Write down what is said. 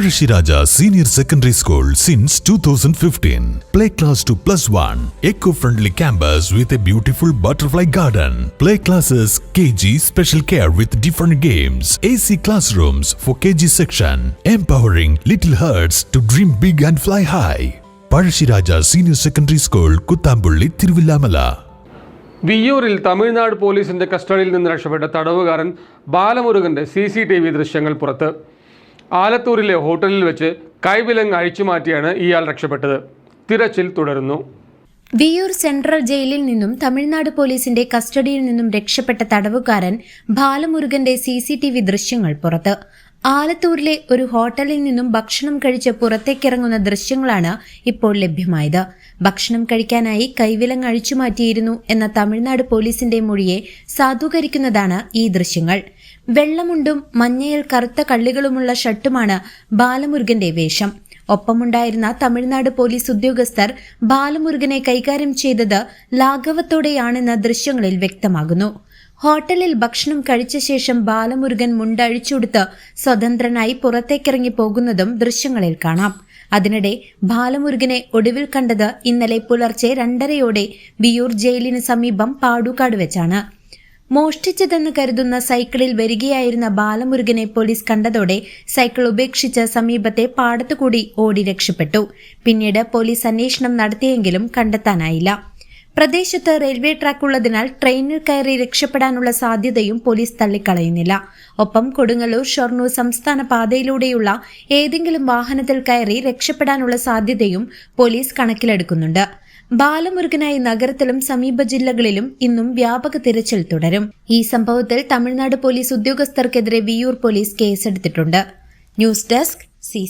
Pazhassi senior secondary school since two thousand fifteen play class to plus one eco friendly campus with a beautiful butterfly garden play classes K G special care with different games A C class rooms for K G section empowering little hearts to dream big and fly high Pazhassiraja senior secondary school Kuthampully Thiruvilwamala വിയ്യൂരിൽ Tamil Nadu പോലീസിന്റെ കസ്റ്റഡിയിൽ നിന്ന് രക്ഷപ്പെട്ട തടവുകാരൻ ബാലമുരുകന്റെ C C T V ദൃശ്യങ്ങൾ പുറത്ത്. ആലത്തൂരിലെ ഹോട്ടലിൽ വെച്ച് കൈവിലങ്ങ് അഴിച്ചുമാറ്റിയാണ് ഇയാൾ രക്ഷപ്പെട്ടത്. തിരച്ചിൽ തുടരുന്നു. വിയൂർ സെൻട്രൽ ജയിലിൽ നിന്നും തമിഴ്നാട് പോലീസിന്റെ കസ്റ്റഡിയിൽ നിന്നും രക്ഷപ്പെട്ട തടവുകാരൻ ബാലമുരുകന്റെ സി സി ടി വി ദൃശ്യങ്ങൾ പുറത്ത്. ആലത്തൂരിലെ ഒരു ഹോട്ടലിൽ നിന്നും ഭക്ഷണം കഴിച്ച് പുറത്തേക്കിറങ്ങുന്ന ദൃശ്യങ്ങളാണ് ഇപ്പോൾ ലഭ്യമായത്. ഭക്ഷണം കഴിക്കാനായി കൈവിലങ്ങ് അഴിച്ചുമാറ്റിയിരുന്നു എന്ന തമിഴ്നാട് പോലീസിന്റെ മൊഴിയെ സാധൂകരിക്കുന്നതാണ് ഈ ദൃശ്യങ്ങൾ. വെള്ളമുണ്ടും മഞ്ഞയിൽ കറുത്ത കള്ളികളുമുള്ള ഷർട്ടുമാണ് ബാലമുരുകന്റെ വേഷം. ഒപ്പമുണ്ടായിരുന്ന തമിഴ്നാട് പോലീസ് ഉദ്യോഗസ്ഥർ ബാലമുരുകനെ കൈകാര്യം ചെയ്തത് ലാഘവത്തോടെയാണെന്ന് ദൃശ്യങ്ങളിൽ വ്യക്തമാകുന്നു. ഹോട്ടലിൽ ഭക്ഷണം കഴിച്ച ശേഷം ബാലമുരുകൻ മുണ്ടഴിച്ചുടുത്ത് സ്വതന്ത്രനായി പുറത്തേക്കിറങ്ങി പോകുന്നതും ദൃശ്യങ്ങളിൽ കാണാം. അതിനിടെ ബാലമുരുകനെ ഒടുവിൽ കണ്ടത് ഇന്നലെ പുലർച്ചെ രണ്ടരയോടെ വിയൂർ ജയിലിന് സമീപം പാടൂക്കാട് വെച്ചാണ്. മോഷ്ടിച്ചതെന്ന് കരുതുന്ന സൈക്കിളിൽ വരികയായിരുന്ന ബാലമുരുകനെ പോലീസ് കണ്ടതോടെ സൈക്കിൾ ഉപേക്ഷിച്ച് സമീപത്തെ പാടത്തുകൂടി ഓടി രക്ഷപ്പെട്ടു. പിന്നീട് പോലീസ് അന്വേഷണം നടത്തിയെങ്കിലും കണ്ടെത്താനായില്ല. പ്രദേശത്ത് റെയിൽവേ ട്രാക്ക് ഉള്ളതിനാൽ ട്രെയിനിൽ കയറി രക്ഷപ്പെടാനുള്ള സാധ്യതയും പോലീസ് തള്ളിക്കളയുന്നില്ല. ഒപ്പം കൊടുങ്ങല്ലൂർ ഷൊർണൂർ സംസ്ഥാന പാതയിലൂടെയുള്ള ഏതെങ്കിലും വാഹനത്തിൽ കയറി രക്ഷപ്പെടാനുള്ള സാധ്യതയും പോലീസ് കണക്കിലെടുക്കുന്നുണ്ട്. ബാലമുരുകനായി നഗരത്തിലും സമീപ ജില്ലകളിലും ഇന്നും വ്യാപക തിരച്ചിൽ തുടരും. ഈ സംഭവത്തിൽ തമിഴ്നാട് പോലീസ് ഉദ്യോഗസ്ഥർക്കെതിരെ വിയൂർ പോലീസ് കേസെടുത്തിട്ടുണ്ട്. News desk C